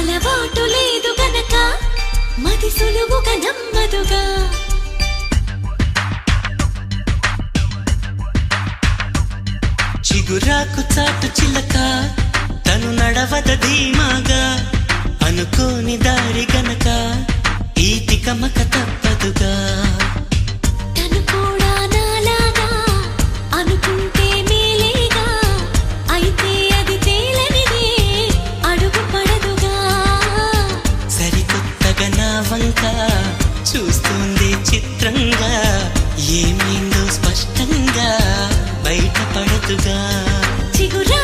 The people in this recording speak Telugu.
అలవాటు లేదు గనక మది సులువుగా నమ్మదుగా. చిగురాకు చాటు చిలక తను నడవద ధీమాగా అనుకోని దారి గనక ఈ తికమక తప్పదుగా. వంక చూస్తుంది చిత్రంగా ఏమైందో స్పష్టంగా బయటపడదుగా. చిగురా